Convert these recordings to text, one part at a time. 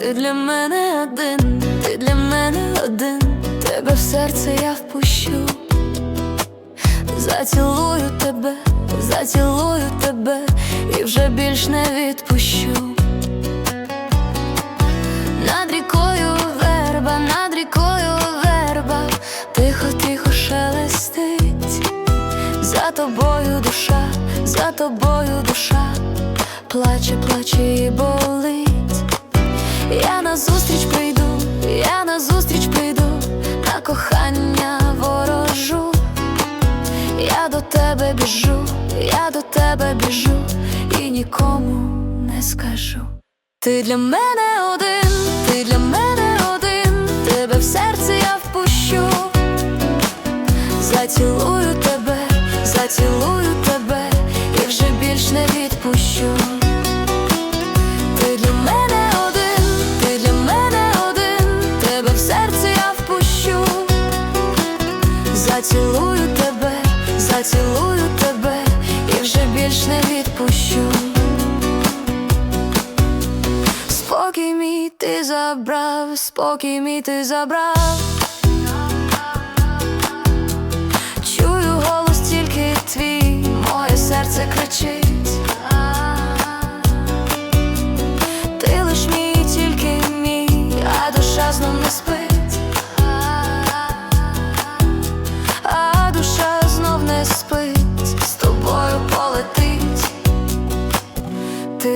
Ти для мене один, ти для мене один, тебе в серце я впущу. Зацілую тебе, зацілую тебе і вже більш не відпущу. Над рікою верба, над рікою верба, тихо, тихо шелестить. За тобою душа, за тобою душа, плаче, плаче і болить. Я назустріч прийду, я назустріч прийду, на кохання ворожу. Я до тебе біжу, я до тебе біжу і нікому не скажу. Ти для мене один, ти для мене один, тебе в серце я впущу. Зацілую тебе, зацілую тебе і вже більш не відпущу. Зацілую тебе, зацілую тебе і вже більш не відпущу. Спокій мій ти забрав, спокій мій ти забрав.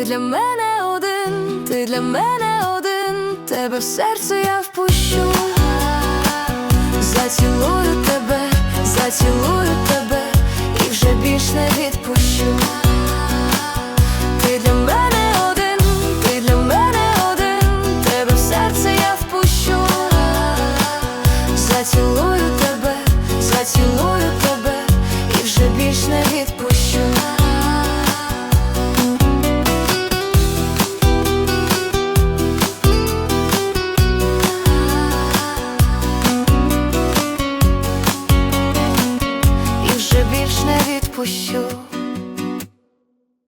Для мене один, ти для мене один, тебе в серце я впущу. Зацілую тебе, зацілую тебе push you